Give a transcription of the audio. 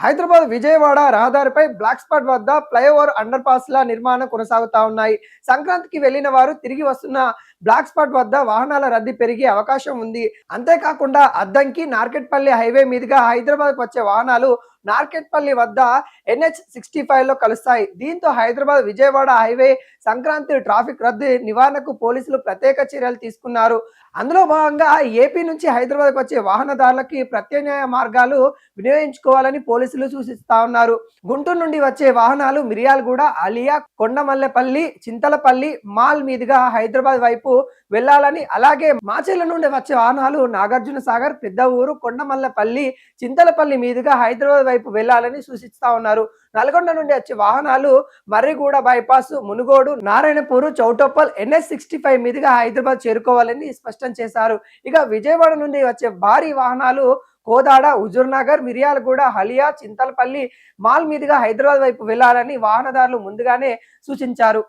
హైదరాబాద్ విజయవాడ రహదారిపై black spot వద్ద flyover underpass ల నిర్మాణం కొనసాగుతా ఉన్నాయి. సంక్రాంతికి వెళ్ళిన వారు తిరిగి వస్తున్న బ్లాక్ స్పాట్ వద్ద వాహనాల రద్దీ పెరిగే అవకాశం ఉంది. అంతేకాకుండా అద్దంకి నార్కెట్పల్లి హైవే మీదుగా హైదరాబాద్ వచ్చే వాహనాలు నార్కెట్పల్లి వద్ద ఎన్హెచ్ సిక్స్టీ ఫైవ్లో కలుస్తాయి. దీంతో హైదరాబాద్ విజయవాడ హైవే సంక్రాంతి ట్రాఫిక్ రద్దీ నివారణకు పోలీసులు ప్రత్యేక చర్యలు తీసుకున్నారు. అందులో భాగంగా ఏపీ నుంచి హైదరాబాద్కు వచ్చే వాహనదారులకి ప్రత్యామ్నాయ మార్గాలు వినియోగించుకోవాలని పోలీసులు సూచిస్తా ఉన్నారు. గుంటూరు నుండి వచ్చే వాహనాలు మిరియాలగూడ అలియా కొండమల్లెపల్లి చింతలపల్లి మాల్ మీదుగా హైదరాబాద్ వైపు వెళ్ళాలని అలాగే మాచేల నుండి వచ్చే వాహనాలు నాగార్జున సాగర్ పెద్ద ఊరు కొండమల్లపల్లి చింతలపల్లి మీదుగా హైదరాబాద్ వైపు వెళ్ళాలని సూచిస్తా ఉన్నారు. నల్గొండ నుండి వచ్చే వాహనాలు Marriguda bypass Munugode Narayanpur Choutuppal NS sixty five మీదుగా హైదరాబాద్ చేరుకోవాలని స్పష్టం చేశారు. ఇక విజయవాడ నుండి వచ్చే భారీ వాహనాలు కోదాడ హుజూర్నగర్ మిర్యాలగూడ హలియా చింతలపల్లి మాల్ మీదుగా హైదరాబాద్ వైపు వెళ్ళాలని వాహనదారులు ముందుగానే సూచించారు.